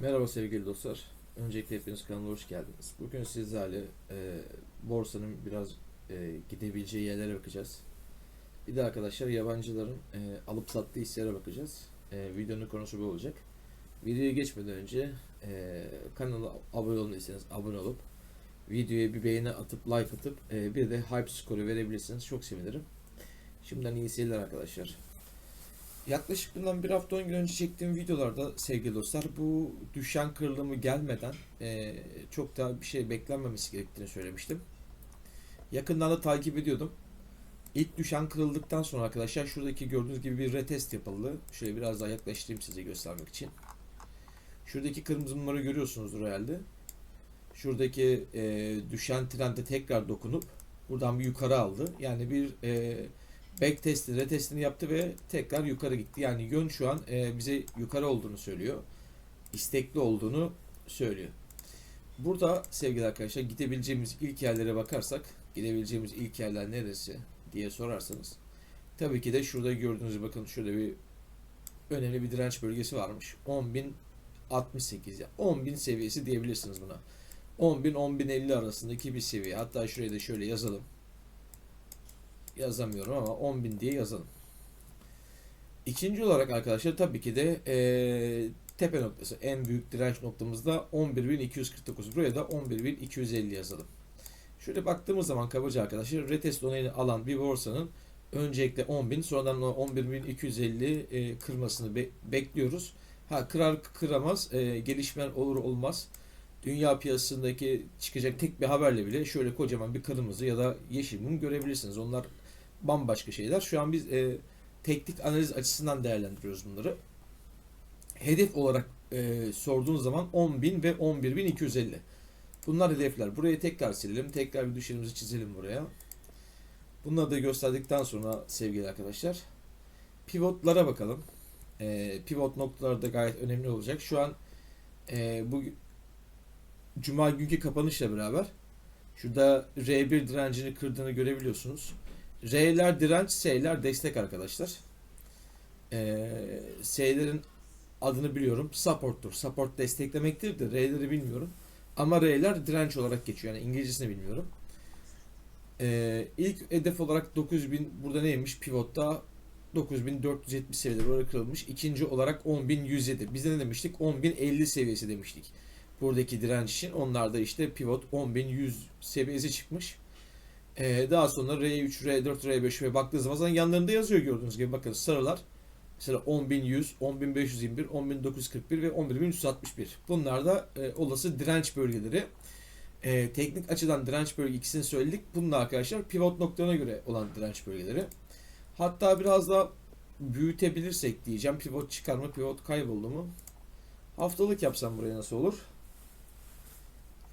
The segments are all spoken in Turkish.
Merhaba sevgili dostlar. Öncelikle hepiniz kanala hoş geldiniz. Bugün sizlerle e, borsanın biraz e, gidebileceği yerlere bakacağız. Bir de arkadaşlar yabancıların e, alıp sattığı hisselere bakacağız. E, videonun konusu bu olacak. Videoya geçmeden önce e, kanala abone olmadıysanız abone olup videoya bir beğeni atıp like atıp e, bir de hype skoru verebilirsiniz. Çok sevinirim. Şimdiden iyi seyirler arkadaşlar. Yaklaşık bundan bir hafta 10 gün önce çektiğim videolarda sevgili dostlar bu düşen kırılımı gelmeden eee, çok da bir şey beklenmemesi gerektiğini söylemiştim. Yakından da takip ediyordum. İlk düşen kırıldıktan sonra arkadaşlar şuradaki gördüğünüz gibi bir retest yapıldı. Şöyle biraz daha yaklaştırayım size göstermek için. Şuradaki kırmızı numara görüyorsunuzdur herhalde. Şuradaki eee, düşen trende tekrar dokunup buradan bir yukarı aldı. Yani bir eee back testi, retestini yaptı ve tekrar yukarı gitti. Yani yön şu an e, bize yukarı olduğunu söylüyor. İstekli olduğunu söylüyor. Burada sevgili arkadaşlar gidebileceğimiz ilk yerlere bakarsak, gidebileceğimiz ilk yerler neresi diye sorarsanız tabii ki de şurada gördüğünüz bakın şurada bir önemli bir direnç bölgesi varmış. 10.068 ya 10.000 seviyesi diyebilirsiniz buna. 10.000 10.050 arasındaki bir seviye. Hatta şuraya da şöyle yazalım yazamıyorum ama 10.000 diye yazalım. İkinci olarak arkadaşlar tabii ki de eee, tepe noktası en büyük direnç noktamızda 11.249. Buraya da 11.250 yazalım. Şöyle baktığımız zaman kabaca arkadaşlar retest onayını alan bir borsanın öncelikle 10.000 sonradan o 11.250 e, kırmasını be- bekliyoruz. Ha kırar kıramaz e, gelişmeler olur olmaz. Dünya piyasasındaki çıkacak tek bir haberle bile şöyle kocaman bir kırmızı ya da yeşil mum görebilirsiniz. Onlar bambaşka şeyler. Şu an biz e, teknik analiz açısından değerlendiriyoruz bunları. Hedef olarak e, sorduğunuz zaman 10.000 ve 11.250. Bunlar hedefler. Burayı tekrar silelim. Tekrar bir düşerimizi çizelim buraya. Bunları da gösterdikten sonra sevgili arkadaşlar pivotlara bakalım. E, pivot noktaları da gayet önemli olacak. Şu an e, bu Cuma günkü kapanışla beraber şurada R1 direncini kırdığını görebiliyorsunuz. R'ler direnç, S'ler destek arkadaşlar. Ee, S'lerin adını biliyorum. Support'tur. Support desteklemektir de R'leri bilmiyorum. Ama R'ler direnç olarak geçiyor. Yani İngilizcesini bilmiyorum. Ee, ilk hedef olarak 9000 burada neymiş? Pivotta 9470 seviyeleri olarak kırılmış. İkinci olarak 10107. Biz de ne demiştik? 10050 seviyesi demiştik. Buradaki direnç için. Onlar da işte pivot 10100 seviyesi çıkmış. Ee, daha sonra R3, R4, R5 ve baktığınız zaman yanlarında yazıyor gördüğünüz gibi. Bakın sarılar. Mesela 10100, 10521, 10941 ve 11361. Bunlar da e, olası direnç bölgeleri. E, teknik açıdan direnç bölge ikisini söyledik. Bunlar arkadaşlar pivot noktalarına göre olan direnç bölgeleri. Hatta biraz da büyütebilirsek diyeceğim. Pivot çıkar mı, pivot kayboldu mu? Haftalık yapsam buraya nasıl olur?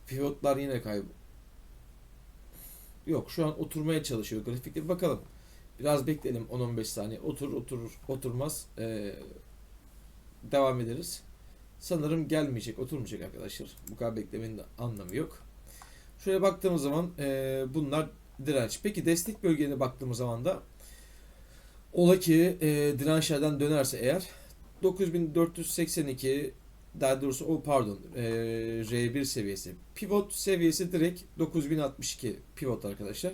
Pivotlar yine kaybol. Yok şu an oturmaya çalışıyor grafikte. Bakalım. Biraz bekleyelim 10-15 saniye. Otur oturur oturmaz. Ee, devam ederiz. Sanırım gelmeyecek oturmayacak arkadaşlar. Bu kadar beklemenin de anlamı yok. Şöyle baktığımız zaman e, bunlar direnç. Peki destek bölgelerine baktığımız zaman da ola ki e, dirençlerden dönerse eğer 9482 daha doğrusu o pardon e, R1 seviyesi. Pivot seviyesi direkt 9062 pivot arkadaşlar.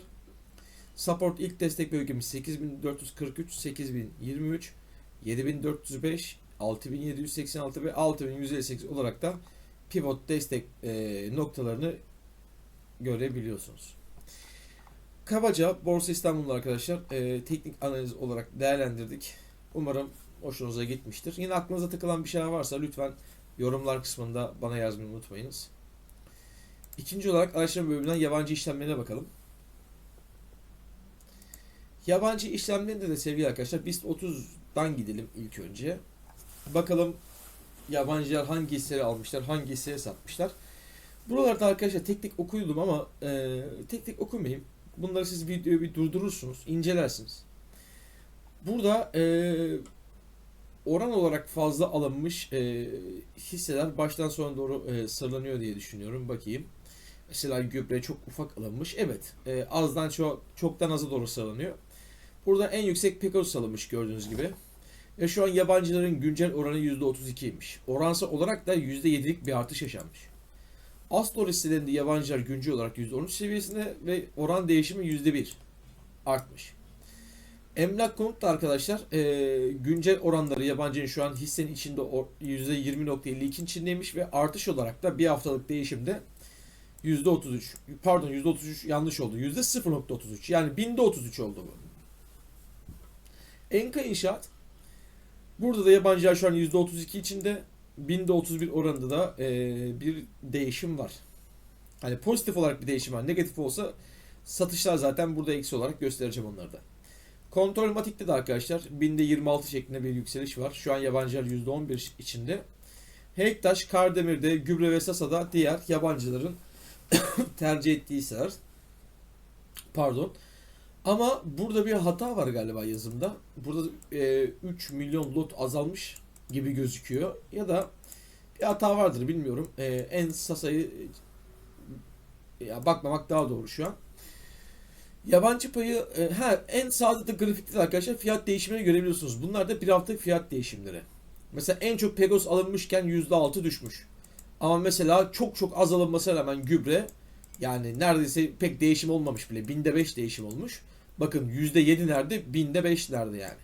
Support ilk destek bölgemiz 8443, 8023, 7405, 6786 ve 6158 olarak da pivot destek e, noktalarını görebiliyorsunuz. Kabaca Borsa İstanbul'da arkadaşlar e, teknik analiz olarak değerlendirdik. Umarım hoşunuza gitmiştir. Yine aklınıza takılan bir şeyler varsa lütfen yorumlar kısmında bana yazmayı unutmayınız. İkinci olarak araştırma bölümünden yabancı işlemlerine bakalım. Yabancı işlemlerinde de sevgili arkadaşlar BIST 30'dan gidelim ilk önce. Bakalım yabancılar hangi hisseleri almışlar, hangi hisseleri satmışlar. Buralarda arkadaşlar tek tek okuyordum ama e, tek tek okumayayım. Bunları siz videoyu bir durdurursunuz, incelersiniz. Burada e, oran olarak fazla alınmış e, hisseler baştan sona doğru e, sıralanıyor diye düşünüyorum. Bakayım. Mesela gübre çok ufak alınmış. Evet. E, azdan çok çoktan aza doğru sıralanıyor. Burada en yüksek Pegasus alınmış gördüğünüz gibi. Ve şu an yabancıların güncel oranı %32'ymiş. Oransal olarak da %7'lik bir artış yaşanmış. Astor hisselerinde yabancılar güncel olarak %13 seviyesinde ve oran değişimi %1 artmış. Emlak konut da arkadaşlar e, güncel oranları yabancının şu an hissenin içinde o- %20.52 içindeymiş ve artış olarak da bir haftalık değişimde %33 pardon %33 yanlış oldu %0.33 yani binde 33 oldu bu. Enka İnşaat burada da yabancılar şu an %32 içinde binde 31 oranında da e, bir değişim var. Hani pozitif olarak bir değişim var. Negatif olsa satışlar zaten burada eksi olarak göstereceğim onları da. Kontrol Matik'te de arkadaşlar binde 26 şeklinde bir yükseliş var. Şu an yabancılar %11 içinde. Hektaş, Kardemir'de, Gübre ve Sasa'da diğer yabancıların tercih ettiği hisseler. Pardon. Ama burada bir hata var galiba yazımda. Burada e, 3 milyon lot azalmış gibi gözüküyor. Ya da bir hata vardır bilmiyorum. E, en Sasa'yı ya bakmamak daha doğru şu an. Yabancı payı e, ha, en sağda da grafikte arkadaşlar fiyat değişimini görebiliyorsunuz. Bunlar da bir haftalık fiyat değişimleri. Mesela en çok Pegos alınmışken %6 düşmüş. Ama mesela çok çok az alınmasına rağmen gübre yani neredeyse pek değişim olmamış bile. Binde 5 değişim olmuş. Bakın %7 nerede? Binde 5 nerede yani.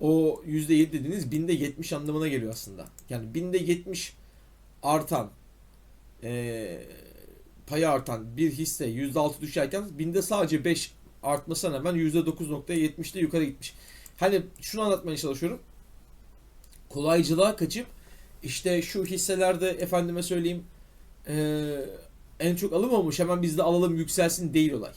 O %7 dediğiniz binde 70 anlamına geliyor aslında. Yani binde 70 artan eee payı artan bir hisse %6 düşerken binde sadece 5 artmasına rağmen %9.70'de yukarı gitmiş. Hani şunu anlatmaya çalışıyorum. Kolaycılığa kaçıp işte şu hisselerde efendime söyleyeyim eee, en çok alınmamış hemen biz de alalım yükselsin değil olay.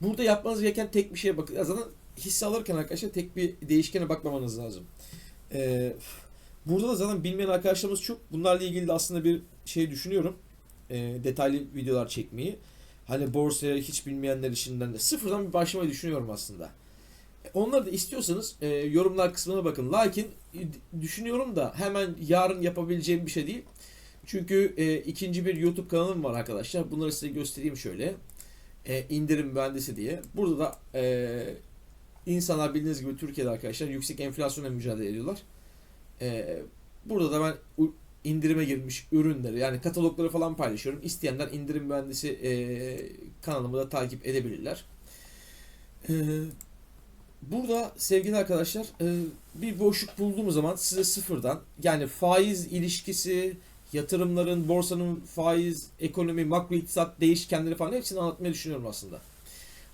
Burada yapmanız gereken tek bir şeye bakın. Zaten hisse alırken arkadaşlar tek bir değişkene bakmamanız lazım. Eee, burada da zaten bilmeyen arkadaşlarımız çok. Bunlarla ilgili de aslında bir şey düşünüyorum e, detaylı videolar çekmeyi. Hani borsaya hiç bilmeyenler işinden de sıfırdan bir başlamayı düşünüyorum aslında. E, Onları da istiyorsanız e, yorumlar kısmına bakın. Lakin e, düşünüyorum da hemen yarın yapabileceğim bir şey değil. Çünkü e, ikinci bir YouTube kanalım var arkadaşlar. Bunları size göstereyim şöyle. E, indirim mühendisi diye. Burada da e, insanlar bildiğiniz gibi Türkiye'de arkadaşlar yüksek enflasyonla mücadele ediyorlar. E, burada da ben indirime girmiş ürünleri yani katalogları falan paylaşıyorum. İsteyenler indirim mühendisi e, kanalımı da takip edebilirler. E, burada sevgili arkadaşlar e, bir boşluk bulduğumuz zaman size sıfırdan yani faiz ilişkisi, yatırımların, borsanın faiz, ekonomi, makro iktisat değişkenleri falan hepsini anlatmayı düşünüyorum aslında.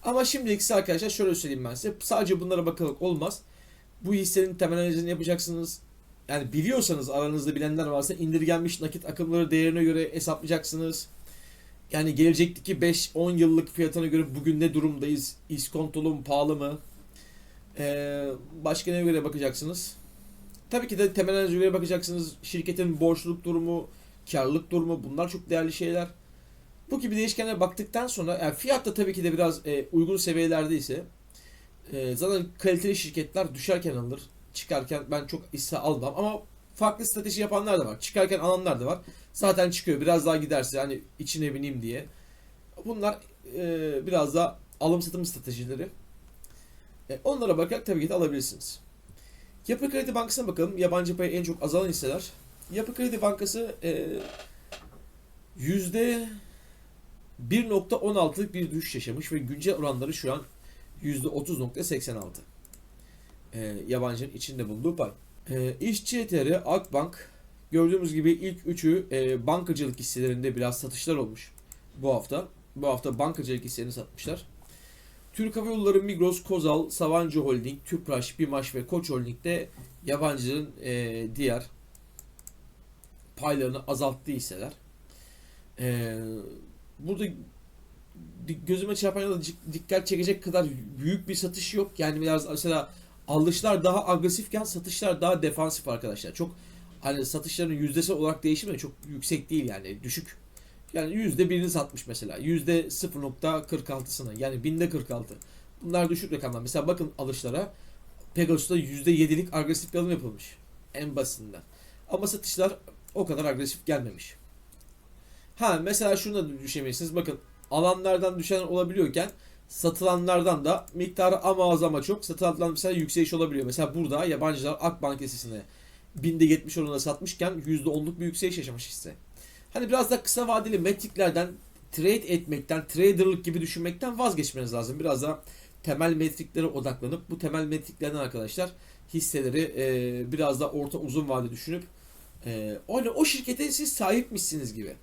Ama şimdilik size arkadaşlar şöyle söyleyeyim ben size. Sadece bunlara bakarak olmaz. Bu hissenin temel analizini yapacaksınız yani biliyorsanız aranızda bilenler varsa indirgenmiş nakit akımları değerine göre hesaplayacaksınız. Yani gelecekteki 5-10 yıllık fiyatına göre bugün ne durumdayız? İskontolu mu pahalı mı? Ee, başka neye göre bakacaksınız? Tabii ki de temel göre bakacaksınız. Şirketin borçluluk durumu, karlılık durumu bunlar çok değerli şeyler. Bu gibi değişkenlere baktıktan sonra yani fiyat da tabii ki de biraz e, uygun seviyelerde ise e, zaten kaliteli şirketler düşerken alınır çıkarken ben çok hisse almam ama farklı strateji yapanlar da var. Çıkarken alanlar da var. Zaten çıkıyor. Biraz daha giderse hani içine bineyim diye. Bunlar e, biraz daha alım satım stratejileri. E, onlara bakarak tabii ki de alabilirsiniz. Yapı Kredi Bankası'na bakalım. Yabancı payı en çok azalan hisseler. Yapı Kredi Bankası e, yüzde 1.16'lık bir düşüş yaşamış ve güncel oranları şu an %30.86 e, yabancının içinde bulunduğu pay. E, İşçi ETR, Akbank gördüğümüz gibi ilk üçü e, bankacılık hisselerinde biraz satışlar olmuş bu hafta. Bu hafta bankacılık hisselerini satmışlar. Türk Hava Yolları, Migros, Kozal, Sabancı Holding, Tüpraş, Bimaş ve Koç Holding'de yabancının e, diğer paylarını azalttığı hisseler. E, burada gözüme çarpan ya da dik- dikkat çekecek kadar büyük bir satış yok. Yani biraz mesela alışlar daha agresifken satışlar daha defansif arkadaşlar. Çok hani satışların yüzdesi olarak değişimi de çok yüksek değil yani düşük. Yani yüzde birini satmış mesela. Yüzde 0.46'sını yani binde 46. Bunlar düşük rakamlar. Mesela bakın alışlara Pegasus'ta yüzde 7'lik agresif bir alım yapılmış. En basitinden. Ama satışlar o kadar agresif gelmemiş. Ha mesela şunu da. Bakın alanlardan düşen olabiliyorken satılanlardan da miktarı ama az ama çok satılanlardan mesela yükseliş olabiliyor. Mesela burada yabancılar Akbank hissesine binde 70 oranında satmışken %10'luk bir yükseliş yaşamış hisse. Hani biraz da kısa vadeli metriklerden trade etmekten, traderlık gibi düşünmekten vazgeçmeniz lazım. Biraz da temel metriklere odaklanıp bu temel metriklerden arkadaşlar hisseleri e, biraz da orta uzun vade düşünüp e, o, o şirkete siz sahipmişsiniz gibi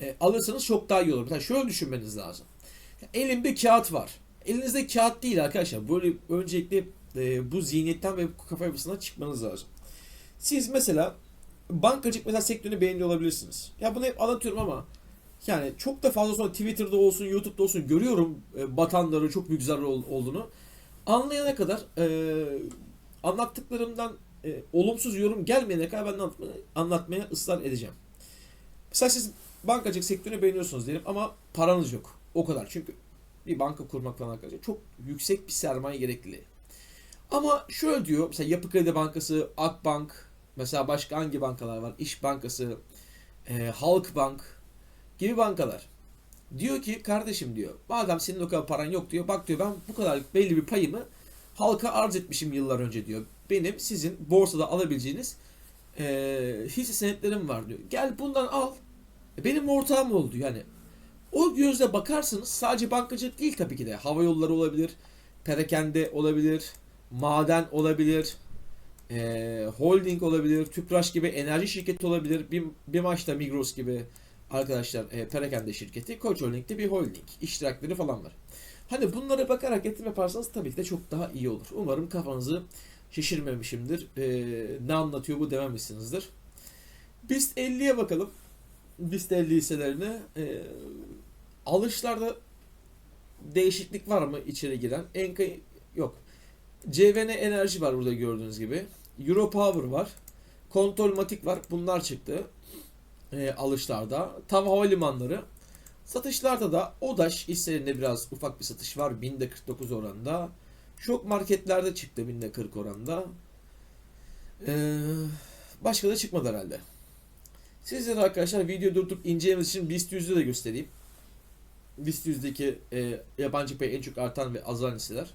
e, alırsanız çok daha iyi olur. Mesela şöyle düşünmeniz lazım. Elimde kağıt var. Elinizde kağıt değil arkadaşlar. Böyle öncelikle e, bu zihniyetten ve bu kafa yapısından çıkmanız lazım. Siz mesela bankacılık mesela sektörünü beğeniyor olabilirsiniz. Ya bunu hep anlatıyorum ama yani çok da fazla sonra Twitter'da olsun, YouTube'da olsun görüyorum e, batanları çok büyük zarar ol- olduğunu. Anlayana kadar e, anlattıklarımdan e, olumsuz yorum gelmeyene kadar ben anlatmaya, anlatmaya ısrar edeceğim. Mesela siz bankacılık sektörünü beğeniyorsunuz diyelim ama paranız yok. O kadar. Çünkü bir banka kurmak falan arkadaşlar çok yüksek bir sermaye gerekli. Ama şöyle diyor mesela Yapı Kredi Bankası, Akbank, mesela başka hangi bankalar var? İş Bankası, e, Halkbank gibi bankalar. Diyor ki kardeşim diyor madem senin o kadar paran yok diyor bak diyor ben bu kadar belli bir payımı halka arz etmişim yıllar önce diyor. Benim sizin borsada alabileceğiniz e, hisse senetlerim var diyor. Gel bundan al. E, Benim ortağım oldu yani. O gözle bakarsanız sadece bankacılık değil tabii ki de. Hava yolları olabilir, perakende olabilir, maden olabilir, e, holding olabilir, Tüpraş gibi enerji şirketi olabilir, bir, bir maçta Migros gibi arkadaşlar e, perakende şirketi, Koç Holding'de bir holding, iştirakleri falan var. Hani bunlara bakarak yatırım yaparsanız tabii ki de çok daha iyi olur. Umarım kafanızı şişirmemişimdir. E, ne anlatıyor bu dememişsinizdir. BIST 50'ye bakalım. BIST 50 hisselerine. E, alışlarda değişiklik var mı içeri giren? Enka yok. CVN Enerji var burada gördüğünüz gibi. Europower var. Kontrolmatik var. Bunlar çıktı. E, alışlarda. Tav Havalimanları. Satışlarda da ODAŞ hisselerinde biraz ufak bir satış var. Binde 49 oranında. Şok marketlerde çıktı binde 40 oranında. Ee, başka da çıkmadı herhalde. Sizlere arkadaşlar video durdurup incelemeniz için BIST 100'ü de göstereyim. BIST 100'deki e, yabancı pay en çok artan ve azalan hisseler.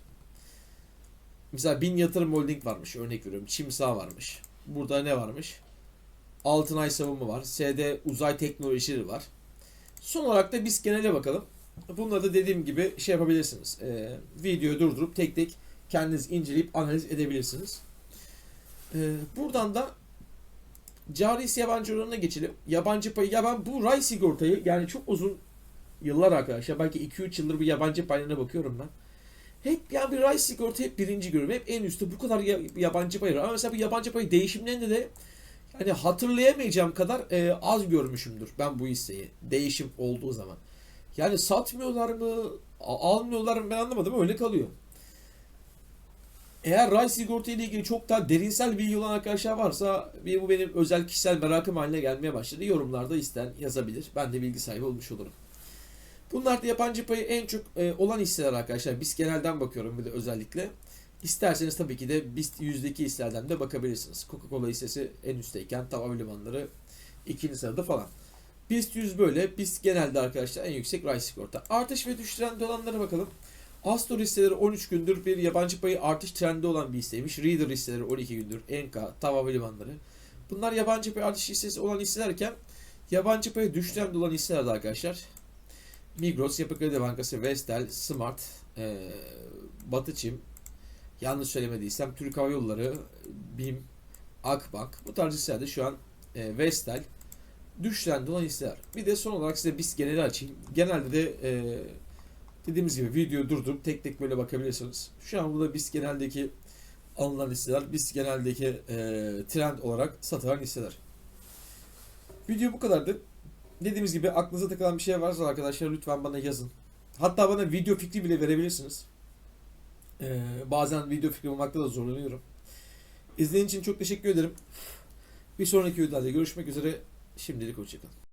Mesela Bin Yatırım Holding varmış örnek veriyorum. Çimsa varmış. Burada ne varmış? Altınay Savunma var. SD Uzay Teknolojileri var. Son olarak da biz genele bakalım. Bunları da dediğim gibi şey yapabilirsiniz. Ee, videoyu durdurup tek tek kendiniz inceleyip analiz edebilirsiniz. Ee, buradan da cari yabancı oranına geçelim. Yabancı payı, ya ben bu ray sigortayı yani çok uzun yıllar arkadaşlar belki 2-3 yıldır bu yabancı paylarına bakıyorum ben. Hep ya bir ray sigorta hep birinci görüyorum. Hep en üstte bu kadar ya- yabancı var. Ama mesela bu yabancı payı değişimlerinde de hani hatırlayamayacağım kadar e, az görmüşümdür ben bu hisseyi. Değişim olduğu zaman. Yani satmıyorlar mı, almıyorlar mı ben anlamadım öyle kalıyor. Eğer ray sigorta ile ilgili çok daha derinsel bilgi olan arkadaşlar varsa bir bu benim özel kişisel merakım haline gelmeye başladı. Yorumlarda isteyen yazabilir. Ben de bilgi sahibi olmuş olurum. Bunlar da yabancı payı en çok e, olan hisseler arkadaşlar. BIST genelden bakıyorum bir de özellikle. İsterseniz tabii ki de BIST yüzdeki hisselerden de bakabilirsiniz. Coca-Cola hissesi en üstteyken Tav Havalimanları ikinci sırada falan. BIST 100 böyle. BIST genelde arkadaşlar en yüksek ray sigorta. Artış ve düşüş trendi olanlara bakalım. Astor hisseleri 13 gündür bir yabancı payı artış trendi olan bir hisseymiş. Reader hisseleri 12 gündür. Enka, Tav Havalimanları. Bunlar yabancı pay artış hissesi olan hisselerken yabancı payı düşüş trendi olan hisseler de arkadaşlar. Migros, Yapı Kredi Bankası, Vestel, Smart, eee Batı Çim, yanlış söylemediysem Türk Hava Yolları, BİM, Akbank bu tarz hisselerde şu an e, Vestel düşen olan hisseler. Bir de son olarak size BIST geneli açayım. Genelde de e, dediğimiz gibi videoyu durdurup tek tek böyle bakabilirsiniz. Şu an burada BIST geneldeki alınan hisseler, BIST geneldeki e, trend olarak satılan hisseler. Video bu kadardı. Dediğimiz gibi aklınıza takılan bir şey varsa arkadaşlar lütfen bana yazın. Hatta bana video fikri bile verebilirsiniz. Ee, bazen video fikri bulmakta da zorlanıyorum. İzlediğiniz için çok teşekkür ederim. Bir sonraki videoda görüşmek üzere. Şimdilik hoşçakalın.